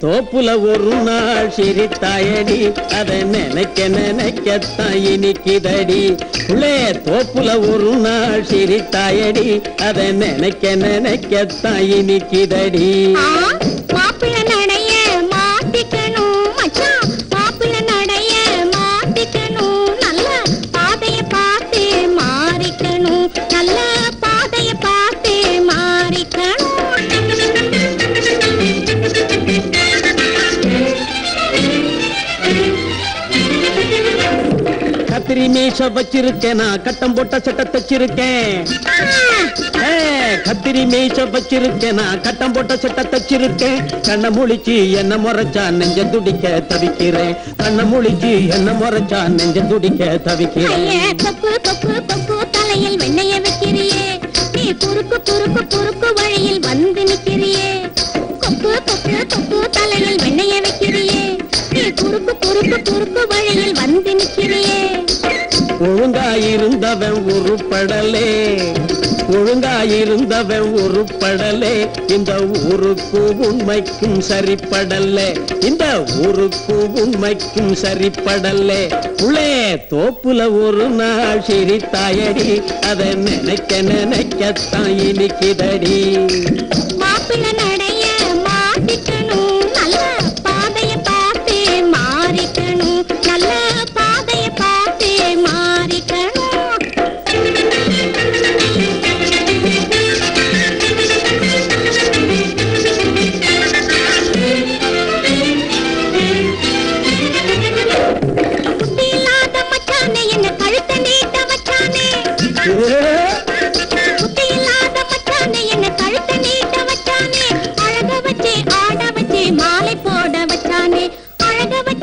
தோப்புல ஒரு நாள் சிரித்தாயடி அதை நினைக்க நினைக்கத்தான் இனிக்குதடி. உள்ளே தோப்புல ஒரு நாள் சிரித்தாயடி அதை நினைக்க நினைக்கத்தான் இனிக்குதடி. கத்திரி மீச வச்சிருக்கேன். நான் கட்டம் போட்ட சட்டை தச்சிருக்கேன். கத்திரி மீச வச்சிருக்கேன். நான் கட்டம் போட்ட சட்டை தச்சிருக்கேன். கண்ண முழிச்சு என்ன முறைச்சா நெஞ்ச துடிக்க தவிக்கிறேன். கண்ண முழிச்சு என்ன முறைச்சா நெஞ்ச துடிக்க தவிக்கிறேன். ஐயே, கொப்பு கொப்பு கொப்பு தலையில் வெண்ணைய வைக்கிறியே. நீ குறுக்கு குறுக்கு குறுக்கு வழியில் வந்து இருந்தவன் உருப்படலே ஒழுங்காயிருந்தவன் உருப்படலே இந்த ஊருக்கு உண்மைக்கும் சரிப்படல்ல இந்த ஊருக்கு உண்மைக்கும் சரிப்படல்ல உள்ளே தோப்புல ஒரு நாள் சிரித்தாயடி. அதை நினைக்க நினைக்கத்தான் இனிக்குதடி. மாப்பிள்ளை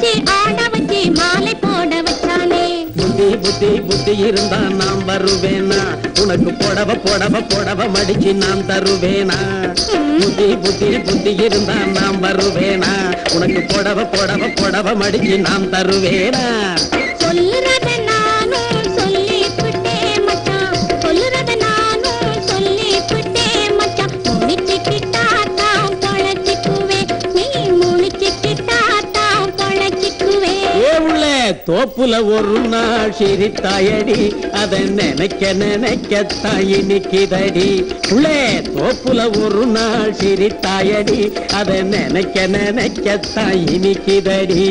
வச்சு ஆட வச்சு மாலை போட வச்சானே. புத்தி புத்தி புத்தி இருந்தா நான் வருவேனா? உனக்கு புடவ புடவ புடவ மடிச்சு நான் தருவேனா? புத்தி புத்தி புத்தி இருந்தா நான் வருவேனா? உனக்கு புடவ புடவ புடவ மடிச்சு நான் தருவேனா? சொல்லுறத தோப்புல ஒரு நாள் சிரித்தாயடி. அதை நினைக்க நினைக்கத்தான் இனிக்குதடி உள்ளே தோப்புல ஒரு நாள் சிரித்தாயடி. அதை நினைக்க நினைக்கத்தான் இனிக்குதடி